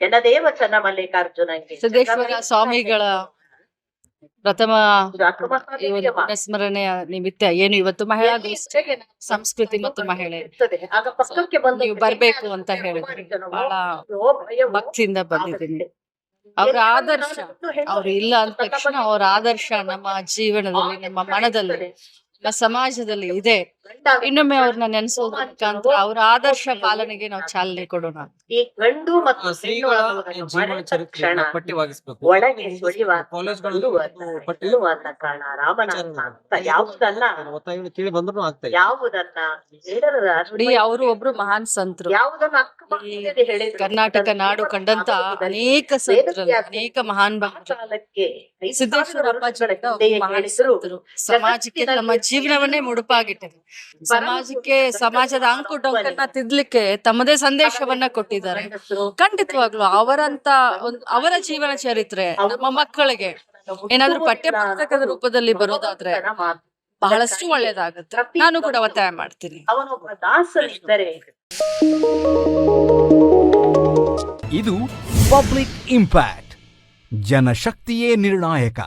ಎನ್ನದೇವ ಚನ್ನ ಮಲ್ಲಿಕಾರ್ಜುನಂಗೆ ಸಿದ್ದೇಶ್ವರ ಸ್ವಾಮಿಗಳ ಪ್ರಥಮ. ಪುನಸ್ಮರಣೆಯ ನಿಮಿತ್ತ ಏನು ಇವತ್ತು ಮಹಿಳಾ ಸಂಸ್ಕೃತಿ ಮತ್ತು ಮಹಿಳೆ ಆಗ ಪಕ್ಕಕ್ಕೆ ಬಂದು ನೀವು ಬರ್ಬೇಕು ಅಂತ ಹೇಳಿದ್ರು. ಬಹಳ ಭಕ್ತಿಯಿಂದ ಬಂದಿದ್ದೀನಿ. ಅವ್ರ ಆದರ್ಶ ಅವ್ರು ಇಲ್ಲ ಅಂದ ತಕ್ಷಣ ಅವ್ರ ಆದರ್ಶ ನಮ್ಮ ಜೀವನದಲ್ಲಿ ನಮ್ಮ ಮನದಲ್ಲಿ ನಮ್ಮ ಸಮಾಜದಲ್ಲಿ ಇದೆ. ಇನ್ನೊಮ್ಮೆ ಅವ್ರನ್ನ ನೆನೆಸೋದ್ರ ಮುಖಾಂತರ ಅವ್ರ ಆದರ್ಶ ಪಾಲನೆಗೆ ನಾವು ಚಾಲನೆ ಕೊಡೋಣ. ಈ ಗಂಡು ಮತ್ತು ಒಳಗೆ ಸುಳಿವ ಕಾಣ ರಾಮನಾಥ ಅಂತ ಯಾವುದನ್ನ ಯಾವುದನ್ನ ನೋಡಿ ಅವರು ಒಬ್ರು ಮಹಾನ್ ಸಂತರು. ಯಾವುದನ್ನ ಕರ್ನಾಟಕ ನಾಡು ಕಂಡಂತ ಅನೇಕ ಸಂತರು ಅನೇಕ ಮಹಾನ್ ಭಕ್ತರು. ಕಾಲಕ್ಕೆ ಸಿದ್ದೇಶ್ವರ ಅಪ್ಪಾಜಿ ಮಹಾನ್ ಸಂತರು. ಸಮಾಜಕ್ಕೆ ನಮ್ಮ ಜೀವನವನ್ನೇ ಮುಡುಪಾಗಿಟ್ಟಿದ್ರು ಸಮಾಜಕ್ಕೆ ಸಮಾಜದ ಅಂಕು ಡೊಂಕನ್ನ ತಿದ್ಲಿಕ್ಕೆ ತಮ್ಮದೇ ಸಂದೇಶವನ್ನ ಕೊಟ್ಟಿದ್ದಾರೆ. ಖಂಡಿತವಾಗ್ಲು ಅವರಂತ ಒಂದು ಅವರ ಜೀವನ ಚರಿತ್ರೆ ನಮ್ಮ ಮಕ್ಕಳಿಗೆ. ಏನಾದ್ರೂ ಪಠ್ಯ ಪುಸ್ತಕದ ರೂಪದಲ್ಲಿ ಬರೋದಾದ್ರೆ ಬಹಳಷ್ಟು ಒಳ್ಳೇದಾಗುತ್ತೆ ನಾನು ಕೂಡ ಒತ್ತಾಯ ಮಾಡ್ತೀನಿ. ಇದು ಪಬ್ಲಿಕ್ ಇಂಪ್ಯಾಕ್ಟ್. ಜನಶಕ್ತಿಯೇ ನಿರ್ಣಾಯಕ.